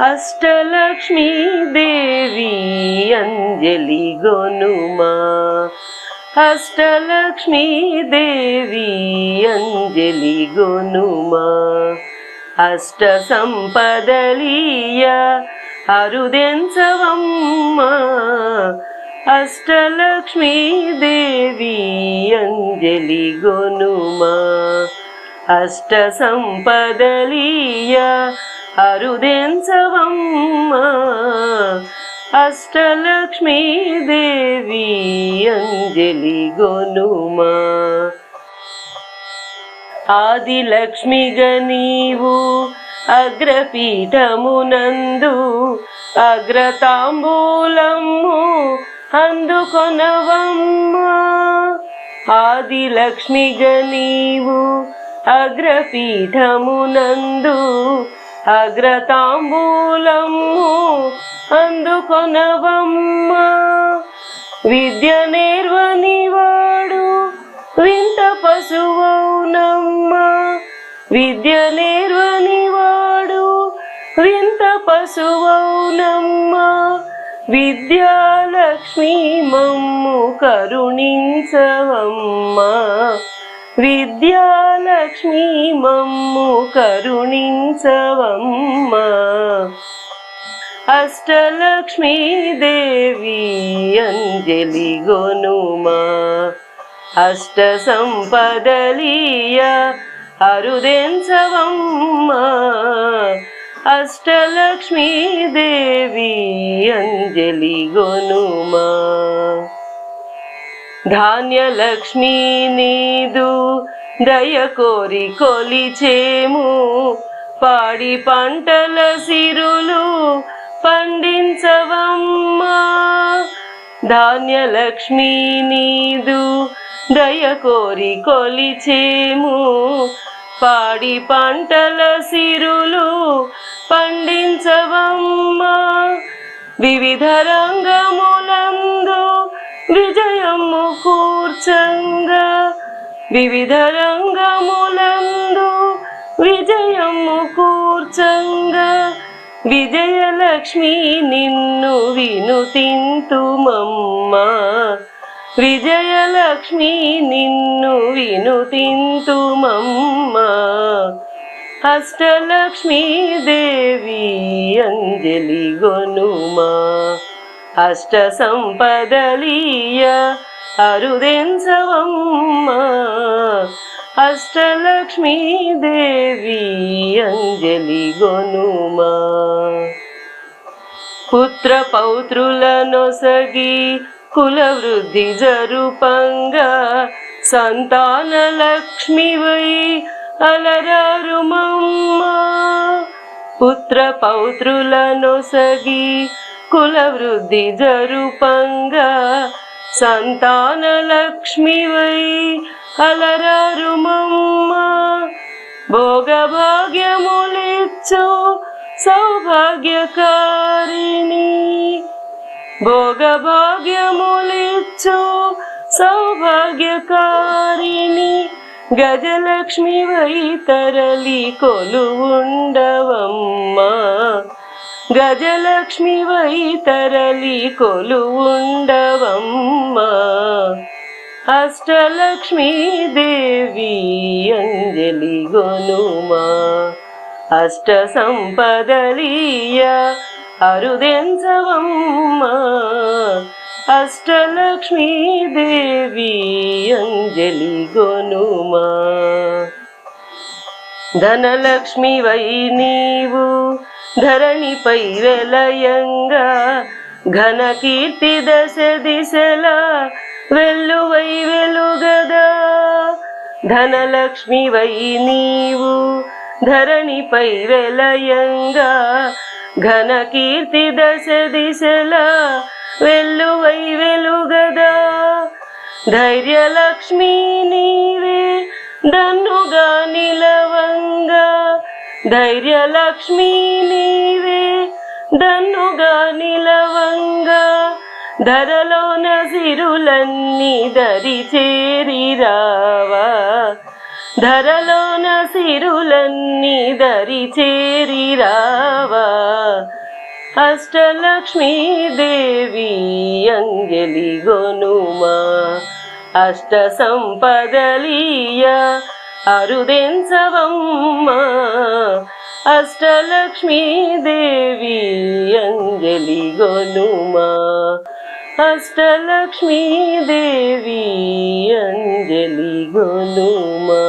అష్టలక్ష్మీ దేవి అంజలి గొనుమా. అష్టలక్ష్మీ దేవి అంజలి గొనుమా. అష్ట సంపదలీయ అరుదెంచవమ్మ. అష్టలక్ష్మీ దేవి అంజలి గొనుమా. అష్ట సంపదలీయ అరుదెంచవమ్మ. అష్టలక్ష్మీదేవి అంజలి గొనుమా ఆదిలక్ష్మిగా నీవు అగ్రపీఠమునందు అగ్రతాంబూలము అందుకొనవమ్మా. ఆదిలక్ష్మిగా నీవు అగ్రపీఠమునందు అగ్రతాంబూలము అందుకొనవమ్మ. విద్య నేర్వనివాడు వింత పశువౌనమ్మా. విద్య నేర్వనివాడు వింత పశువౌనమ్మా. విద్యాలక్ష్మీ మమ్ము కరుణించవమ్మ. విద్యాలక్ష్మి మమ్ము కరుణించవమ్మ. అష్టలక్ష్మీ దేవి అంజలి గొనుమా. అష్ట సంపదలీయ అరుదెంచవమ్మా. అష్టలక్ష్మీ దేవి అంజలి గొనుమా. ధాన్యలక్ష్మీ నీదు దయ కోరి కొలిచేము. పాడి పంటల సిరులు పండించవమ్మా. ధాన్యలక్ష్మీ నీదు దయ కోరి కొలిచేము. పాడి పంటల సిరులు పండించవమ్మా. వివిధ రంగములు విజయము కూర్చంగా వివిధ రంగములందు విజయము కూర్చంగా విజయలక్ష్మి నిన్ను వినుతింతుమమ్మా. విజయలక్ష్మి నిన్ను వినుతింతుమమ్మా. అష్టలక్ష్మీ దేవి అంజలి గొనుమా. అష్ట సంపదలీయ అరుదెంచవమ్మా అష్టలక్ష్మీదేవి అంజలి గొనుమా పుత్ర పౌత్రులనొసగి కుల వృద్ధి జరుపంగా సంతాన లక్ష్మివై అలరారుమమ్మ. పుత్ర పౌత్రులనొసగి కుల వృద్ధి జరుపంగా సంతాన లక్ష్మివై అలరారుమమ్మా భోగభాగ్యములిచ్చు సౌభాగ్యకారిణి. భోగభాగ్యములిచ్చు సౌభాగ్యకారిణి. గజలక్ష్మి వై తరలి కొలు ఉండవమ్మా గజలక్ష్మి వై తరలి కొలువుండవమ్మ. అష్టలక్ష్మీ దేవి అంజలి గొనుమా. అష్ట సంపదలీయ అరుదెంచవమ్మ. అష్టలక్ష్మీ దేవి అంజలి గొనుమా. ధనలక్ష్మి వై నీవు ధరణిపై వెలయంగా ఘన కీర్తి దశ దిశలా వెల్లువై వెలుగదా. ధనలక్ష్మి వై నీవు ధరణిపై వెలయంగా ఘన కీర్తి దశ దిశలా వెల్లువై వెలుగదా. ధైర్యలక్ష్మి నీవే దన్నుగా నిలవంగా ధైర్యలక్ష్మి నీవే దన్నుగా నిలవంగా ధరలోన సిరులన్నీ దరి చేరి రావా ధరలోన సిరులన్నీ దరి చేరి రావా అష్టలక్ష్మీ దేవి అంజలి గొనుమా అష్ట సంపదలీయ అరుదెంచవమ్మా అష్టలక్ష్మీదేవి అంజలి గొనుమా అష్టలక్ష్మీదేవి అంజలి గొనుమా